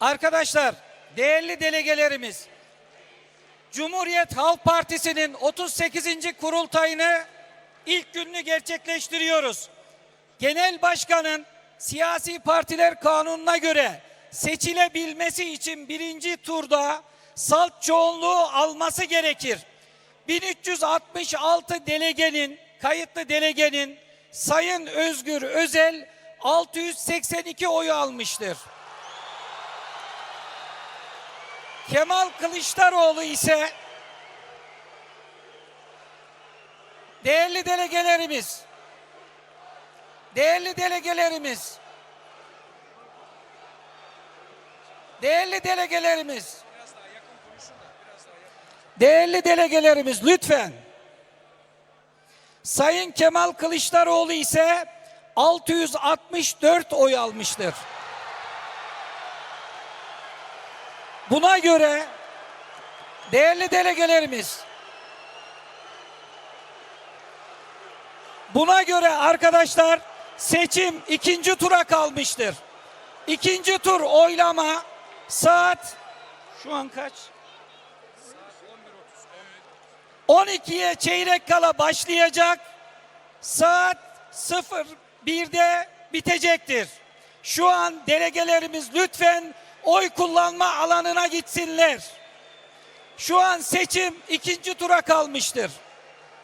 Arkadaşlar, değerli delegelerimiz, Cumhuriyet Halk Partisi'nin 38. kurultayını ilk gününü gerçekleştiriyoruz. Genel Başkan'ın siyasi partiler kanununa göre seçilebilmesi için birinci turda salt çoğunluğu alması gerekir. 1366 delegenin, kayıtlı delegenin Sayın Özgür Özel 682 oyu almıştır. Kemal Kılıçdaroğlu ise değerli delegelerimiz değerli delegelerimiz değerli delegelerimiz değerli delegelerimiz lütfen Sayın Kemal Kılıçdaroğlu ise 664 oy almıştır. Buna göre değerli delegelerimiz Buna göre arkadaşlar seçim ikinci tura kalmıştır. İkinci tur oylama saat şu an kaç? 12'ye çeyrek kala başlayacak. Saat 01'de bitecektir. Şu an delegelerimiz lütfen oy kullanma alanına gitsinler. Şu an seçim ikinci tura kalmıştır.